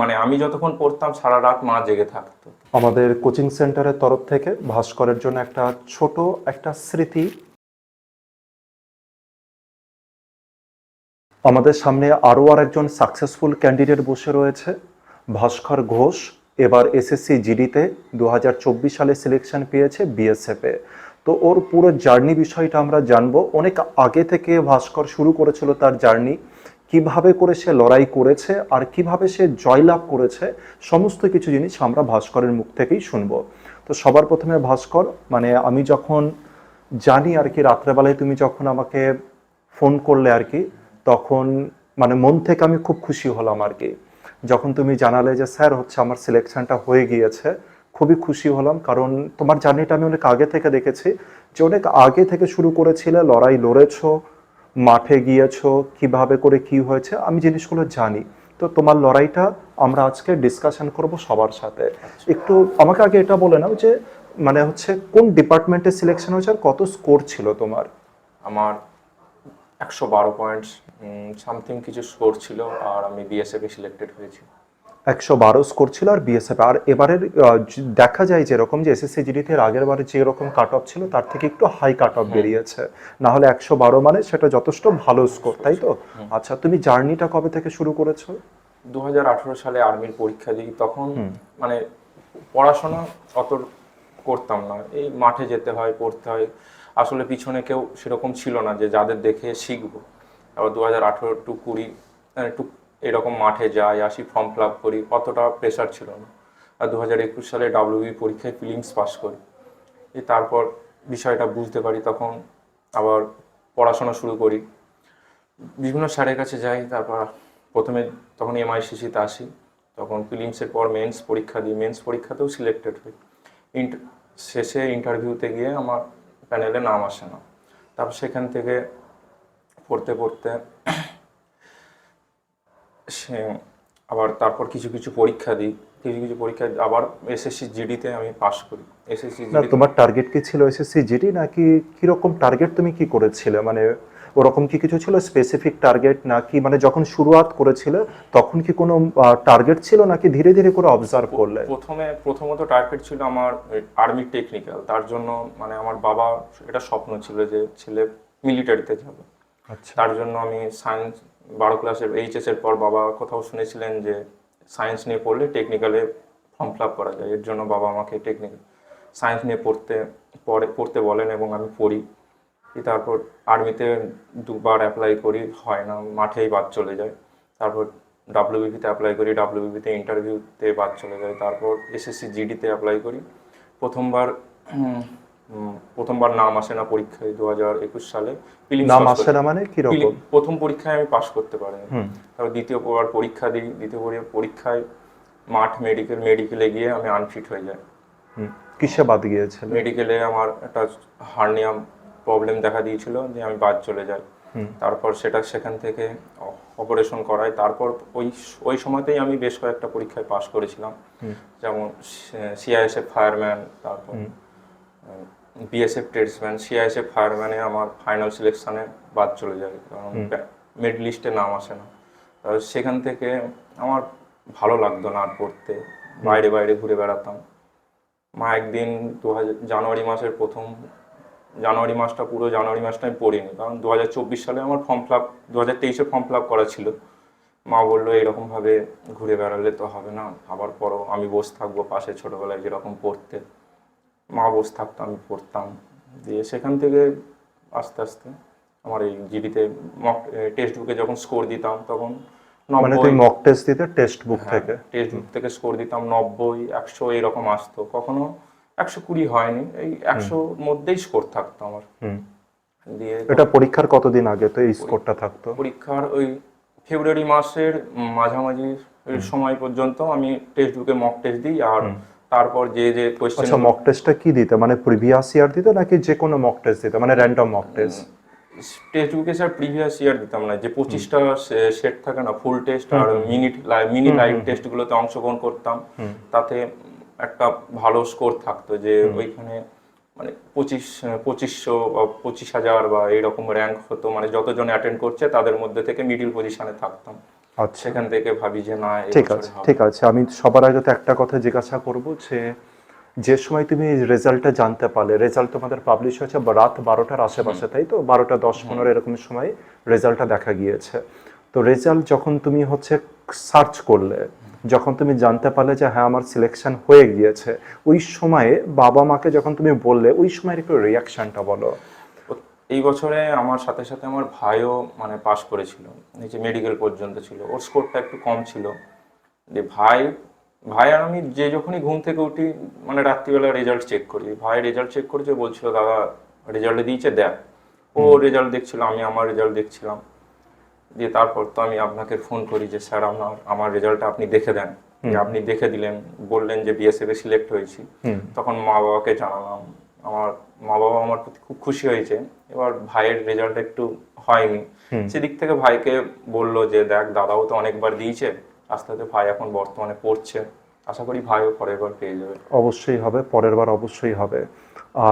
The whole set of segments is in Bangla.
মানে আমি যতক্ষণ পড়তাম সারা রাত মা জেগে থাকতো। আমাদের কোচিং সেন্টারের তরফ থেকে ভাস্করের জন্য একটা ছোট একটা স্মৃতি আমাদের সামনে আরও আর একজন সাকসেসফুল ক্যান্ডিডেট বসে রয়েছে ভাস্কর ঘোষ। এবার এসএসসি জিডিতে দু হাজার চব্বিশ সালে সিলেকশন পেয়েছে বিএসএফে তো ওর পুরো জার্নি বিষয়টা আমরা জানব। অনেক আগে থেকে ভাস্কর শুরু করেছিল তার জার্নি কীভাবে করে সে লড়াই করেছে আর কীভাবে সে জয়লাভ করেছে, সমস্ত কিছু জিনিস আমরা ভাস্করের মুখ থেকেই শুনব। তো সবার প্রথমে ভাস্কর মানে আমি যখন জানি আর কি রাত্রেবেলায় তুমি যখন আমাকে ফোন করলে আর কি, তখন মানে মন থেকে আমি খুব খুশি হলাম আর কি। যখন তুমি জানালে যে, স্যার, হচ্ছে আমার সিলেকশনটা হয়ে গিয়েছে। খুবই খুশি হলাম, কারণ তোমার জার্নিটা আমি অনেক আগে থেকে দেখেছি যে, অনেক আগে থেকে শুরু করেছিলে, লড়াই লড়েছো মাঠে গিয়েছো কীভাবে করে কি হয়েছে আমি জিনিসগুলো জানি। তো তোমার লড়াইটা আমরা আজকে ডিসকাশন করব সবার সাথে। একটু আমাকে আগে এটা বলে নাও যে মানে হচ্ছে কোন ডিপার্টমেন্টে সিলেকশন হয়েছে আর কত স্কোর ছিল তোমার? আমার একশো বারো পয়েন্ট সামথিং কিছু স্কোর ছিল আর আমি বিএসএফে সিলেক্টেড হয়েছি। একশো বারো স্কোর ছিল আর বিএসএফ আর এবারের দেখা যায় যেরকম যে এসএসসি জিডিতে আগের বারে যে রকম কাট অফ ছিল তার থেকে একটু হাই কাট অফ বেরিয়েছে। না হলে একশো বারো মানে সেটা যথেষ্ট ভালো স্কোর তাই তো? আচ্ছা তুমি জার্নিটা কবে থেকে শুরু করেছ? দু হাজার আঠারো সালে আর্মির পরীক্ষা দিই তখন মানে পড়াশোনা অত করতাম না। এই মাঠে যেতে হয় পড়তে হয়। আসলে পিছনে কেউ সেরকম ছিল না যে যাদের দেখে শিখব। আবার দু হাজার আঠেরো টু কুড়ি আহ, একটু এরকম মাঠে যাই, আসি ফর্ম ফিল আপ করি, অতটা প্রেশার ছিল না। আর দু হাজার একুশ সালে ডাব্লিউবি পরীক্ষায় ফিলিংস পাস করি। তারপর বিষয়টা বুঝতে পারি, তখন আবার পড়াশোনা শুরু করি। বিভিন্ন স্যারের কাছে যাই, তারপর প্রথমে তখন এমআইসিসিতে আসি। তখন ফিলিমসের পর মেন্স পরীক্ষা দিই। মেন্স পরীক্ষাতেও সিলেক্টেড হই। শেষে ইন্টারভিউতে গিয়ে আমার প্যানেলে নাম আসে না। তারপর সেখান থেকে পড়তে পড়তে সে আবার তারপর কিছু কিছু পরীক্ষা দিই। কিছু কিছু পরীক্ষা আবার এসএসসি জিডিতে আমি পাশ করি। এসএসসি না জিডি তোমার টার্গেট কি ছিল এসএসসি জিডি নাকি কীরকম টার্গেট তুমি কি করেছিলে? মানে ওরকম কি কিছু ছিল স্পেসিফিক টার্গেট নাকি? মানে যখন শুরুয়াত করেছিলে তখন কি কোনো টার্গেট ছিল নাকি ধীরে ধীরে করে অবজার্ভ করলে? প্রথমে প্রথমত টার্গেট ছিল আমার আর্মি টেকনিক্যাল তার জন্য মানে আমার বাবা এটা স্বপ্ন ছিল যে ছেলে মিলিটারিতে যাবে। আচ্ছা। তার জন্য আমি সায়েন্স বারো ক্লাসের এইচএস এর পর বাবা কোথাও শুনেছিলেন যে সায়েন্স নিয়ে পড়লে টেকনিক্যালে ফর্ম ফিল করা যায়। এর জন্য বাবা আমাকে টেকনিক্যাল সায়েন্স নিয়ে পড়তে, পড়ে, পড়তে বলেন এবং আমি পড়ি। তারপর আর্মিতে দুবার অ্যাপ্লাই করি, হয় না, মাঠেই বাদ চলে যায়। তারপর ডাব্লিউবিপিতে অ্যাপ্লাই করি ডাব্লিউবিপিতে ইন্টারভিউতে বাদ চলে যায়। তারপর এসএসসি জিডিতে অ্যাপ্লাই করি। প্রথমবার প্রথমবার নাম আসে না পরীক্ষায় দু হাজার একুশ সালে। নাম আসে না মানে প্রিলি- প্রথম পরীক্ষায় আমি পাশ করতে পারিনি। তারপর দ্বিতীয়বার পরীক্ষা দিই। দ্বিতীয়বার পরীক্ষায় মাঠ মেডিকেল মেডিকেলে গিয়ে আমি আনফিট হয়ে যাই। হুম। কিসে বাদ গিয়েছিল? মেডিকেলে আমার একটা হার্নিয়া প্রবলেম দেখা দিয়েছিল যে আমি বাদ চলে যাই। তারপর সেটা সেখান থেকে অপারেশন করাই। তারপর ওই ওই সময়তেই আমি বেশ কয়েকটা পরীক্ষায় পাশ করেছিলাম। যেমন সিআইএসএফ ফায়ারম্যান তারপর বিএসএফ ট্রেডসম্যান সিআইএসএফ ফায়ারম্যানে আমার ফাইনাল সিলেকশনে বাদ চলে যায় কারণ মিড লিস্টে নাম আসে না। তার সেখান থেকে আমার ভালো লাগতো না আর পড়তে। বাইরে বাইরে ঘুরে বেড়াতাম। মা একদিন দু হাজার জানুয়ারি মাসের প্রথম জানুয়ারি মাসটা পুরো জানুয়ারি মাসটা আমি পড়িনি কারণ দু হাজার চব্বিশ সালে আমার ফর্ম ফিল আপ দু হাজার তেইশে ফর্ম ফিল আপ করা ছিল। মা বলল এরকমভাবে ঘুরে বেড়ালে তো হবে না আবার পরও আমি বসে থাকব পাশে ছোটোবেলায় যেরকম পড়তে। মা বসে থাকতো আমি পড়তাম দিয়ে সেখান থেকে আস্তে আস্তে আমার এই জিডিতে মক টেক্সট বুকে যখন স্কোর দিতাম তখন মানে তুমি মক টেস্ট দিতে টেক্সট বুক হ্যাঁ, থেকে? টেক্সট বুক থেকে স্কোর দিতাম নব্বই একশো এরকম আসতো। কখনো একশো কুড়ি হয়নি এই একশোর মধ্যেই স্কোর থাকতো আমার। দিয়ে এটা পরীক্ষার কতদিন আগে তো এই স্কোরটা থাকতো? পরীক্ষার ওই ফেব্রুয়ারি মাসের মাঝামাঝি সময় পর্যন্ত আমি টেক্সট বুকে মক টেস্ট দিই আর তারপর যে যে কোয়েশ্চেন আচ্ছা মক টেস্টটা কি দিতে? মানে প্রিভিয়াস ইয়ার দিতে নাকি যে কোনো মক টেস্ট দিতে? মানে র্যান্ডম মক টেস্ট টেক্সট বুকে স্যার প্রিভিয়াস ইয়ার দিতাম না। যে পঁচিশটা সেট থাকে না ফুল টেস্ট আর মিনিট মিনি লাইভ টেস্টগুলোতে অংশগ্রহণ করতাম। তাতে একটা ভালো স্কোর থাকতো যে ওইখানে মানে পঁচিশ পঁচিশশো বা পঁচিশ হাজার বা এইরকম র্যাঙ্ক হতো। মানে যতজন অ্যাটেন্ড করছে তাদের মধ্যে থেকে মিডিল পজিশনে থাকতাম। সেখান থেকে ভাবি যে না ঠিক আছে ঠিক আছে। আমি সবার আগে তো একটা কথা জিজ্ঞাসা করব যে যে সময় তুমি রেজাল্টটা জানতে পারলে রেজাল্ট তোমাদের পাবলিশ হয়েছে রাত বারোটার আশেপাশে তাই তো? বারোটা দশ পনেরো এরকম সময় রেজাল্টটা দেখা গিয়েছে। তো রেজাল্ট যখন তুমি হচ্ছে সার্চ করলে যখন তুমি জানতে পারলে যে হ্যাঁ আমার সিলেকশন হয়ে গিয়েছে ওই সময়ে বাবা মাকে যখন তুমি বললে ওই সময়ের একটু রিয়াকশনটা বলো। এই বছরে আমার সাথে সাথে আমার ভাইও মানে পাশ করেছিল। এই যে মেডিকেল পর্যন্ত ছিল। ওর স্কোরটা একটু কম ছিল। যে ভাই ভাই আর আমি যে যখনই ঘুম থেকে উঠি মানে রাত্রিবেলা রেজাল্ট চেক করি। ভাই রেজাল্ট চেক করেছে বলছিল দাদা রেজাল্টে দিয়েছে দেখ। ও রেজাল্ট দেখছিল আমি আমার রেজাল্ট দেখছিলাম। দিয়ে তারপর তো আমি আপনাকে ফোন করি যে স্যার আপনার আমার রেজাল্টটা আপনি দেখে দেন। আপনি দেখে দিলেন বললেন যে বিএসএফ এ সিলেক্ট হয়েছি। তখন মা বাবাকে জানালাম। আমার মা বাবা আমার প্রতি খুব খুশি হয়েছে। এবার ভাইয়ের রেজাল্ট একটু হয়নি। সেদিক থেকে ভাইকে বলল যে দেখ দাদাও তো অনেকবার দিয়েছে। আস্তে আস্তে ভাই এখন বর্তমানে পড়ছে। আশা করি ভাইও পরের বার পেয়ে যাবে। অবশ্যই হবে পরের বার অবশ্যই হবে।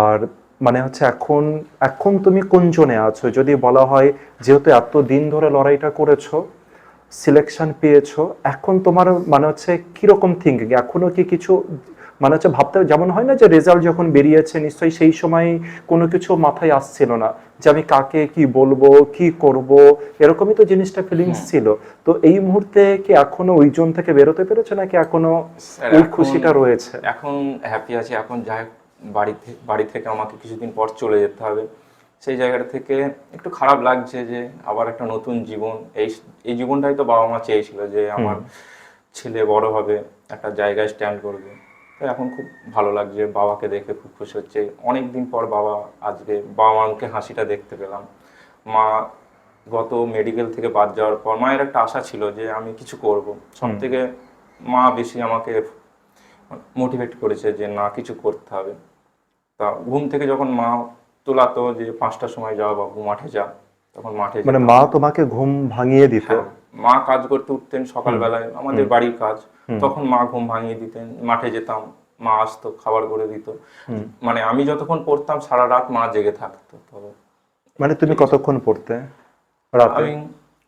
আর মানে হচ্ছে এখন এখন তুমি কোন জনে আছো? যদি বলা হয় যেহেতু এত দিন ধরে লড়াইটা করেছ সিলেকশন পেয়েছ এখন তোমার মানে হচ্ছে কীরকম থিঙ্কিং এখনও কি কিছু মানে হচ্ছে ভাবতে যেমন হয় না যে রেজাল্ট যখন বেরিয়েছে নিশ্চয়ই সেই সময় কোনো কিছু মাথায় আসছিল না যে আমি কাকে কি বলব কি করব এরকমই তো জিনিসটা ফিলিংস ছিল। তো এই মুহূর্তে কি এখনও ওই জোন থেকে বেরোতে পেরেছ নাকি এখনও ওই খুশিটা রয়েছে? এখন হ্যাপি আছি। এখন যাই হোক বাড়ি থেকে বাড়ি থেকে আমাকে কিছুদিন পর চলে যেতে হবে। সেই জায়গাটা থেকে একটু খারাপ লাগছে যে আবার একটা নতুন জীবন। এই এই জীবনটাই তো বাবা মা চেয়েছিল যে আমার ছেলে বড় হবে একটা জায়গায় স্ট্যান্ড করবে। এখন খুব ভালো লাগছে বাবাকে দেখে খুব খুশি হচ্ছে। অনেক দিন পর বাবা আজকে বাবা মাকে হাসিটা দেখতে পেলাম। মা গত মেডিকেল থেকে বাদ যাওয়ার পর মায়ের একটা আশা ছিল যে আমি কিছু করব। সব থেকে মা বেশি আমাকে মোটিভেট করেছে যে না কিছু করতে হবে। তা ঘুম থেকে যখন মা তোলাতো যে পাঁচটার সময় যাও বাবু মাঠে যা তখন মাঠে মানে মা তোমাকে ঘুম ভাঙিয়ে দিত? হ্যাঁ, মা কাজ করতে উঠতেন সকালবেলায় আমাদের বাড়ির কাজ। তখন মা ঘুম ভাঙিয়ে দিতেন মাঠে যেতাম মা আসতো খাবার করে দিত। মানে আমি যতক্ষণ পড়তাম সারা রাত মা জেগে থাকতো। মানে তুমি কতক্ষণ পড়তে? রাতে? আমি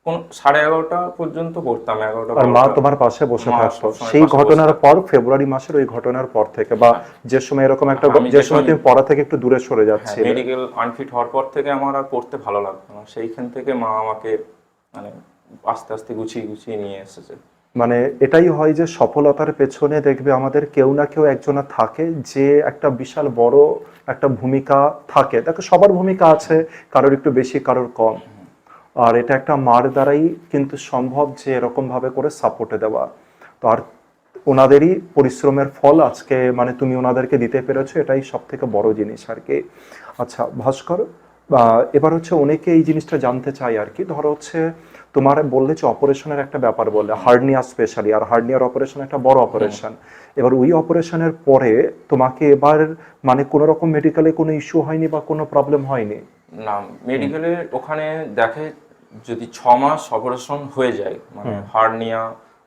কোন সাড়ে এগারোটা পর্যন্ত পড়তাম এগারোটা আর মা তোমার পাশে বসে থাকতো। সেই ঘটনার পর ফেব্রুয়ারি মাসের ওই ঘটনার পর থেকে বা যে সময় এরকম একটা যে সময় তুমি পড়া থেকে একটু দূরে সরে যাচ্ছে মেডিকেল আনফিট হওয়ার পর থেকে আমার আর পড়তে ভালো লাগতো না। সেইখান থেকে মা আমাকে মানে আস্তে আস্তে গুছিয়ে গুছিয়ে নিয়ে এসেছে। মানে এটাই হয় যে সফলতার পেছনে দেখবে আমাদের কেউ না কেউ একজনা থাকে যে একটা বিশাল বড় একটা ভূমিকা থাকে। দেখো, সবার ভূমিকা আছে, কারোর একটু বেশি, কারোর কম। আর এটা একটা মার দ্বারাই কিন্তু সম্ভব যে এরকম ভাবে করে সাপোর্টে দেওয়া। তো আর ওনাদেরই পরিশ্রমের ফল আজকে মানে তুমি ওনাদেরকে দিতে পেরেছ, এটাই সব থেকে বড় জিনিস আর কি। আচ্ছা ভাস্কর এবার হচ্ছে অনেকে এই জিনিসটা জানতে চাই আর কি। ধরো হচ্ছে তোমার বললে যে অপারেশনের একটা ব্যাপার বলে হার্নিয়া স্পেশালি আর হার্নিয়ার অপারেশন একটা বড় অপারেশন। এবার ওই অপারেশনের পরে তোমাকে এবার মানে কোনো রকম মেডিকেলে কোনো ইস্যু হয়নি বা কোনো প্রবলেম হয়নি? না মেডিকেলে ওখানে দেখে যদি ছ মাস অপারেশন হয়ে যায় মানে হার্নিয়া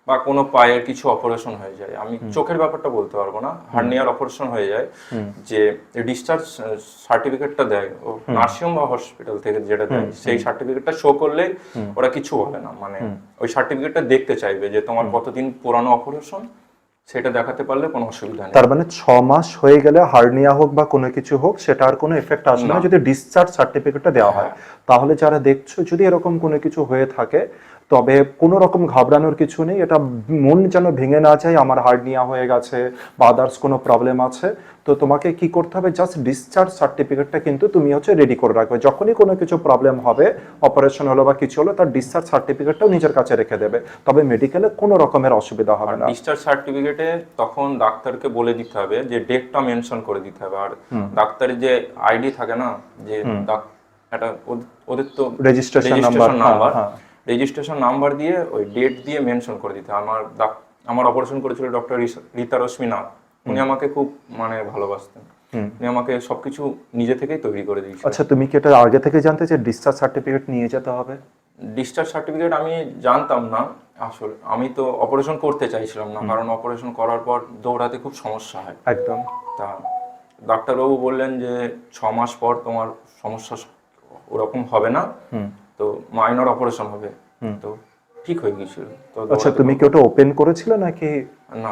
বা কোনো পায়ের কিছু অপারেশন হয়ে যায়। আমি চোখের ব্যাপারটা বলতে পারব না। হার্নিয়ার অপারেশন হয়ে যায়। যে ডিসচার্জ সার্টিফিকেটটা দেয়। ও নার্সিং বা হসপিটাল থেকে যেটা দেয় সেই সার্টিফিকেটটা শো করলে ওরা কিছু বলে না। মানে ওই সার্টিফিকেটটা দেখতে চাইবে যে তোমার কতদিন পুরানো অপারেশন সেটা দেখাতে পারলে কোনো অসুবিধা নেই। তার মানে ছ মাস হয়ে গেলে হার্নিয়া হোক বা কোনো কিছু হোক সেটা আর কোনো এফেক্ট আসবে না। যদি ডিসচার্জ সার্টিফিকেটটা দেওয়া হয়। তাহলে যারা দেখছ যদি এরকম কোনো কিছু হয়ে থাকে তবে কোনো রকম ঘাবড়ানোর কিছু নেই। এটা মন যেন ভেঙে না যায় আমার হার্নিয়া হয়ে গেছে বা আদার্স কোনো প্রবলেম আছে। তো তোমাকে কি করতে হবে? জাস্ট ডিসচার্জ সার্টিফিকেটটা কিন্তু তুমি হচ্ছে রেডি করে রাখবে। যখনই কোনো কিছু প্রবলেম হবে অপারেশন হলো বা কিছু হলো তার ডিসচার্জ সার্টিফিকেটটাও নিজের কাছে রেখে দেবে। তবে মেডিকেলে কোনো রকমের অসুবিধা হবে না। ডিসচার্জ সার্টিফিকেটে তখন ডাক্তারকে বলে দিতে হবে যে ডেটটা মেনশন করে দিতে হবে। আর ডাক্তারের যে আইডি থাকে না যে একটা ওদের তো রেজিস্ট্রেশন নাম্বার নাম্বার হ্যাঁ। রেজিস্ট্রেশন নাম্বার দিয়ে ওই ডেট দিয়ে মেনশন করে দিতে। আমার আমার অপারেশন করেছিল ডক্টর রীতা রশ্মি নাথ। উনি আমাকে খুব মানে ভালোবাসতেন। উনি আমাকে সবকিছু নিজে থেকেই তৈরি করে দিয়েছিল আচ্ছা তুমি কি এটা আগে থেকে জানতে যে ডিসচার্জ সার্টিফিকেট নিয়ে যেতে হবে? ডিসচার্জ সার্টিফিকেট আমি জানতাম না। আসলে আমি তো অপারেশন করতে চাইছিলাম না কারণ অপারেশন করার পর দৌড়াতে খুব সমস্যা হয়। একদম। তা ডাক্তারবাবু বললেন যে ছ মাস পর তোমার সমস্যা ওরকম হবে না। তো মাইনর অপারেশন হবে। তো ঠিক হয়ে গিয়েছিল। তো আচ্ছা তুমি কি ওটা ওপেন করেছিলে নাকি? না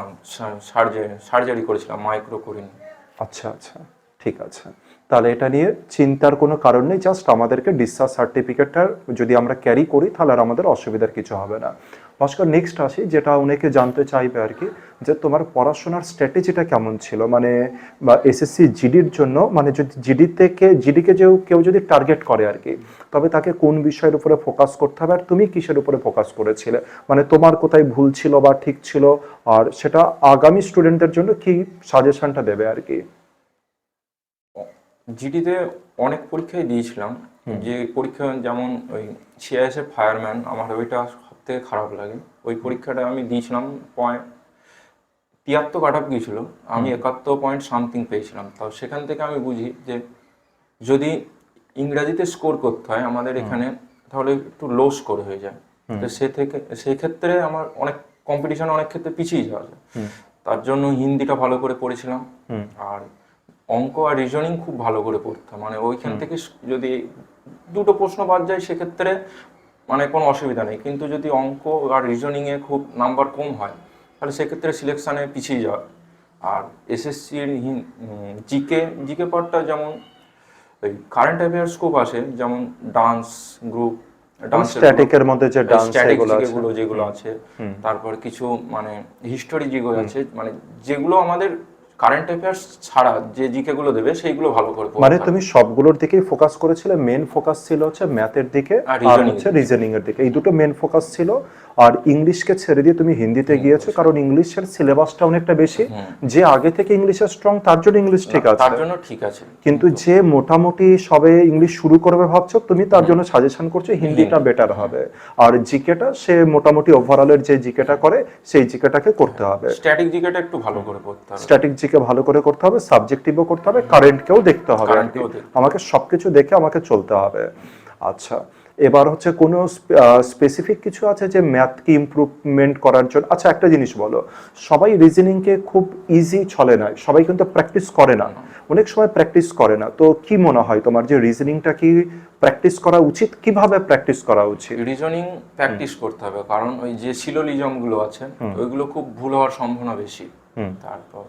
সার্জারি সার্জারি করেছিলাম মাইক্রো করিনি আচ্ছা আচ্ছা। ঠিক আছে। তাহলে এটা নিয়ে চিন্তার কোনো কারণ নেই জাস্ট আমাদেরকে ডিসচার্জ সার্টিফিকেটটা যদি আমরা ক্যারি করি, তাহলে আর আমাদের অসুবিধার কিছু হবে না। ভাস্কর নেক্সট আসি, যেটা অনেকে জানতে চাইবে আর কি, যে তোমার পড়াশোনার স্ট্র্যাটেজিটা কেমন ছিল? মানে বা এসএসসি জিডির জন্য মানে যদি জিডি থেকে জিডিকে যে কেউ যদি টার্গেট করে আর কি, তবে তাকে কোন বিষয়ের উপরে ফোকাস করতে হবে আর তুমি কিসের উপরে ফোকাস করেছিলে? মানে তোমার কোথায় ভুল ছিল বা ঠিক ছিল, আর সেটা আগামী স্টুডেন্টদের জন্য কি সাজেশনটা দেবে আর কি? জিডিতে অনেক পরীক্ষাই দিয়েছিলাম। যে পরীক্ষা যেমন ওই সিআইএসএফ ফায়ারম্যান আমার ওইটা সব থেকে খারাপ লাগে। ওই পরীক্ষাটা আমি দিয়েছিলাম পয়েন্ট তিয়াত্তর কাট আপ গিয়েছিল। আমি একাত্তর পয়েন্ট সামথিং পেয়েছিলাম। তো সেখান থেকে আমি বুঝি যে যদি ইংরাজিতে স্কোর করতে হয় আমাদের এখানে তাহলে একটু লো স্কোর হয়ে যায়। তো সে থেকে সেই ক্ষেত্রে আমার অনেক কম্পিটিশন অনেক ক্ষেত্রে পিছিয়ে যাওয়া যায়। তার জন্য হিন্দিটা ভালো করে পড়েছিলাম। আর অঙ্ক আর রিজনিং খুব ভালো করে পড়তাম মানে ওইখান থেকে যদি দুটো প্রশ্ন বাদ যায় সেক্ষেত্রে মানে কোনো অসুবিধা নেই। কিন্তু যদি অঙ্ক আর রিজনিংয়ে খুব নাম্বার কম হয় তাহলে সেক্ষেত্রে সিলেকশানে পিছিয়ে যাওয়া। আর এসএসসির জিকে জিকে পার্টটা যেমন ওই কারেন্ট অ্যাফেয়ার স্কোপ আছে যেমন ডান্স গ্রুপ ডান্স স্ট্যাটিকের মধ্যে যে ডান্স যেগুলো যেগুলো আছে তারপর কিছু মানে হিস্টোরি যেগুলো আছে মানে যেগুলো আমাদের কারেন্ট অ্যাফেয়ার্স ছাড়া যে জিকে গুলো দেবে সেইগুলো ভালো করে মানে। তুমি সবগুলোর দিকেই ফোকাস করেছিলে মেন ফোকাস ছিল হচ্ছে ম্যাথের দিকে আর আর হচ্ছে রিজনিং এর দিকে এই দুটো মেন ফোকাস ছিল আর ইংলিশকে ছেড়ে দিয়ে তুমি হিন্দিতে গিয়েছো কারণ ইংলিশের সিলেবাসটা অনেকটা বেশি। যে আগে থেকে ইংলিশে স্ট্রং তার জন্য ইংলিশ ঠিক আছে। তার জন্য ঠিক আছে। কিন্তু যে মোটামুটি সবে ইংলিশ শুরু করবে ভাবছ তুমি তার জন্য সাজেশন করছ হিন্দিটা বেটার হবে। আর জিকেটা সে মোটামুটি ওভারঅলের যে জিকেটা করে সেই জিকেটাকে করতে হবে। স্ট্যাটিক জিকেটা একটু ভালো করে পড়তে হবে। স্ট্যাটিক জিকে ভালো করে করতে হবে সাবজেক্টিভও করতে হবে কারেন্টকেও দেখতে হবে। আমাকে সবকিছু দেখে আমাকে চলতে হবে। আচ্ছা। এবার হচ্ছে কোনো স্পেসিফিক কিছু আছে যে ম্যাথকে ইমপ্রুভমেন্ট করার জন্য? আচ্ছা একটা জিনিস বলো। সবাই রিজনিংকে খুব ইজি চলে না সবাই কিন্তু প্র্যাকটিস করে না। অনেক সময় প্র্যাকটিস করে না। তো কি মনে হয় তোমার যে রিজনিংটা কি প্র্যাকটিস করা উচিত? কীভাবে প্র্যাকটিস করা উচিত? রিজনিং প্র্যাকটিস করতে হবে। কারণ ওই যে সিলোলিজমগুলো আছে ওইগুলো খুব ভুল হওয়ার সম্ভাবনা বেশি। তারপর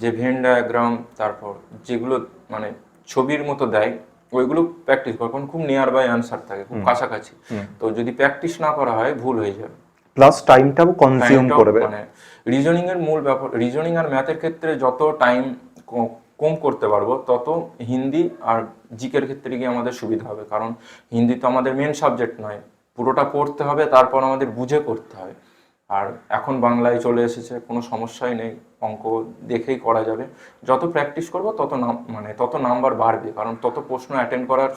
যে ভেন ডায়াগ্রাম তারপর যেগুলো মানে ছবির মতো দেয় ওইগুলো প্র্যাকটিস কর। কারণ খুব নিয়ার বাই অ্যান্সার থাকে খুব কাছাকাছি। তো যদি প্র্যাকটিস না করা হয় ভুল হয়ে যাবে। প্লাস টাইমটাও কনজিউম করবে। মানে রিজনিং এর মূল ব্যাপার রিজনিং আর ম্যাথের ক্ষেত্রে যত টাইম কম করতে পারব তত হিন্দি আর জিকের ক্ষেত্রে গিয়ে আমাদের সুবিধা হবে। কারণ হিন্দি তো আমাদের মেন সাবজেক্ট নয়। পুরোটা পড়তে হবে তারপর আমাদের বুঝে করতে হবে। আর এখন বাংলায় চলে এসেছে, কোনো সমস্যাই নেই, অঙ্ক দেখেই করা যাবে। যত প্র্যাকটিস করব তত নাম মানে তত নাম্বার বাড়বে, কারণ তত প্রশ্ন অ্যাটেন্ড করার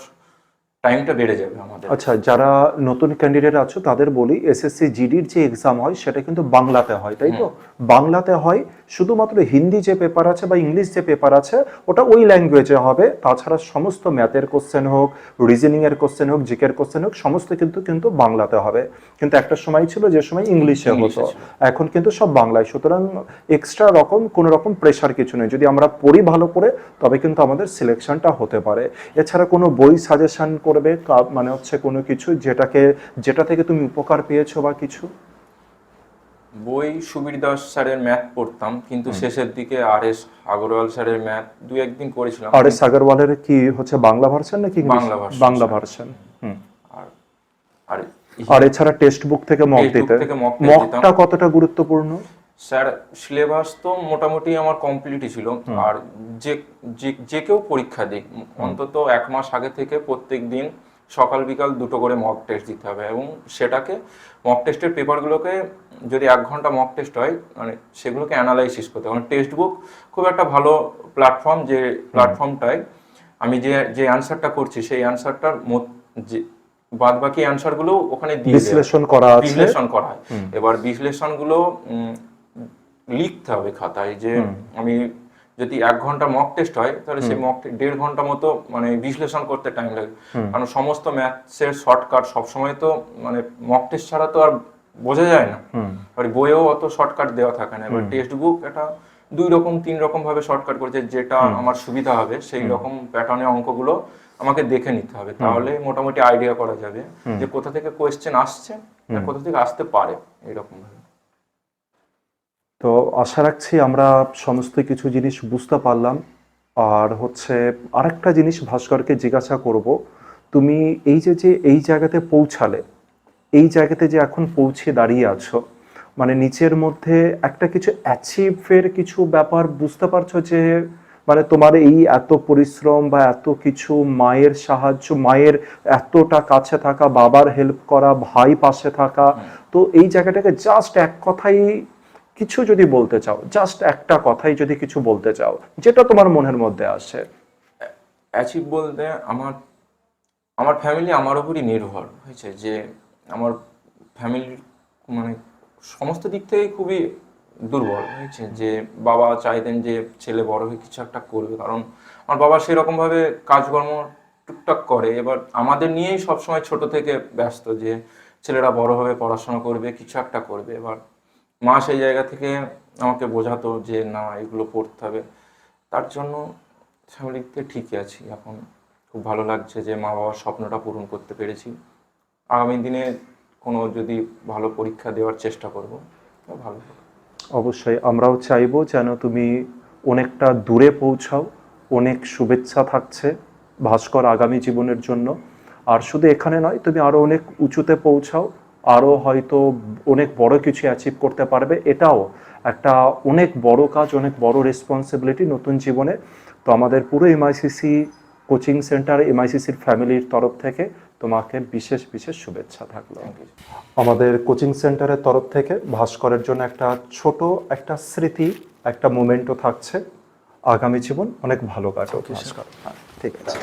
টাইমটা বেড়ে যাবে আমাদের। আচ্ছা যারা নতুন ক্যান্ডিডেট আছো তাদের বলি এসএসসি জিডির যে এক্সাম হয় সেটা কিন্তু বাংলাতে হয় তাই তো? বাংলাতে হয় শুধুমাত্র হিন্দি যে পেপার আছে বা ইংলিশ যে পেপার আছে ওটা ওই ল্যাঙ্গুয়েজে হবে। তাছাড়া সমস্ত ম্যাথের কোশ্চেন হোক রিজনিং এর কোশ্চেন হোক জিকের কোশ্চেন হোক সমস্ত কিন্তু কিন্তু বাংলাতে হবে। কিন্তু একটা সময় ছিল যে সময় ইংলিশে হতো। এখন কিন্তু সব বাংলায়। সুতরাং এক্সট্রা রকম কোনো রকম প্রেশার কিছু নেই। যদি আমরা পড়ি ভালো করে তবে কিন্তু আমাদের সিলেকশনটা হতে পারে। এছাড়া কোনো বই সাজেশন করবে মানে হচ্ছে কোনো কিছু যেটাকে যেটা থেকে তুমি উপকার পেয়েছ বা কিছু? বই সুবীর দাস স্যারের ম্যাথ পড়তাম কিন্তু শেষের দিকে আর এস আগরওয়াল স্যারের ম্যাথ দু একদিন করেছিলাম। আর এস আগরওয়ালের কি হচ্ছে বাংলা ভার্সন নাকি? বাংলা বাংলা ভার্সন হুম। আর আর আর এছাড়া টেক্সট বুক থেকে মক দিতে। মকটা কতটা গুরুত্বপূর্ণ? স্যার সিলেবাস তো মোটামুটি আমার কমপ্লিটই ছিল। আর যে যে- কেউ পরীক্ষা দিক অন্তত এক মাস আগে থেকে প্রত্যেক দিন সকাল বিকাল দুটো করে মক টেস্ট দিতে হবে এবং সেটাকে মক টেস্টের পেপারগুলোকে যদি এক ঘণ্টা মক টেস্ট হয় মানে সেগুলোকে অ্যানালাইসিস করতে হবে। টেক্সট বুক খুব একটা ভালো প্ল্যাটফর্ম যে প্ল্যাটফর্মটায় আমি যে যে অ্যান্সারটা করছি সেই অ্যান্সারটার যে বাদ বাকি অ্যান্সারগুলো ওখানে দিয়ে বিশ্লেষণ করা বিশ্লেষণ করা হয়। এবার বিশ্লেষণগুলো লিখতে হবে খাতায় যে আমি যদি এক ঘণ্টা মক টেস্ট হয় তাহলে সেই মক দেড় ঘণ্টা মতো মানে বিশ্লেষণ করতে টাইম লাগে। কারণ সমস্ত ম্যাথসের শর্টকাট সবসময় তো মানে মক টেস্ট ছাড়া তো আর বোঝা যায় না। আর বইয়েও অত শর্টকাট দেওয়া থাকে না। এবার টেক্সট বুক এটা দুই রকম তিন রকম ভাবে শর্টকাট করেছে যেটা আমার সুবিধা হবে সেই রকম প্যাটার্নে অঙ্কগুলো আমাকে দেখে নিতে হবে। তাহলে মোটামুটি আইডিয়া করা যাবে যে কোথা থেকে কোয়েশ্চেন আসছে কোথা থেকে আসতে পারে এরকম ভাবে। তো আশা রাখছি আমরা সমস্ত কিছু জিনিস বুঝতে পারলাম। আর হচ্ছে আরেকটা জিনিস ভাস্করকে জিজ্ঞাসা করব তুমি এই যে যে এই জায়গাতে পৌঁছালে এই জায়গাতে যে এখন পৌঁছে দাঁড়িয়ে আছো মানে নিচের মধ্যে একটা কিছু অ্যাচিভের কিছু ব্যাপার বুঝতে পারছ যে মানে তোমার এই এত পরিশ্রম বা এত কিছু মায়ের সাহায্য মায়ের এতটা কাছে থাকা বাবার হেল্প করা ভাই পাশে থাকা তো এই জায়গাটাকে জাস্ট এক কথাই কিছু যদি বলতে চাও জাস্ট একটা কথাই যদি কিছু বলতে চাও, যেটা তোমার মনের মধ্যে আসে। অ্যাচিভ বলতে আমার আমার ফ্যামিলি আমার উপরই নির্ভর, হয়েছে যে আমার ফ্যামিলির মানে সমস্ত দিক থেকে খুবই দুর্বল, হয়েছে যে বাবা চাইতেন যে ছেলে বড় হয়ে কিছু একটা করবে, কারণ আমার বাবা সেরকমভাবে কাজকর্ম টুকটাক করে, এবার আমাদের নিয়েই সবসময় ছোট থেকে ব্যস্ত যে ছেলেরা বড় হবে, পড়াশোনা করবে, কিছু একটা করবে, এবার মা সেই জায়গা থেকে আমাকে বোঝাতো যে না, এগুলো পড়তে হবে। তার জন্য ফ্যামিলিতে ঠিকই আছি। এখন খুব ভালো লাগছে যে মা বাবার স্বপ্নটা পূরণ করতে পেরেছি। আগামী দিনে কোনো যদি ভালো পরীক্ষা দেওয়ার চেষ্টা করব তো ভালো অবশ্যই আমরাও চাইব যেন তুমি অনেকটা দূরে পৌঁছাও, অনেক শুভেচ্ছা থাকছে ভাস্কর আগামী জীবনের জন্য। আর শুধু এখানে নয়, তুমি আরও অনেক উঁচুতে পৌঁছাও। আরও হয়তো অনেক বড় কিছু অ্যাচিভ করতে পারবে। এটাও একটা অনেক বড় কাজ অনেক বড় রেসপন্সিবিলিটি নতুন জীবনে। তো আমাদের পুরো এমআইসিসি কোচিং সেন্টার এমআইসিসির ফ্যামিলির তরফ থেকে তোমাকে বিশেষ বিশেষ শুভেচ্ছা থাকল। আমাদের কোচিং সেন্টারের তরফ থেকে ভাস্করের জন্য একটা ছোট একটা স্মৃতি একটা মোমেন্টও থাকছে। আগামী জীবন অনেক ভালো কাটুক ভাস্কর। হ্যাঁ ঠিক আছে।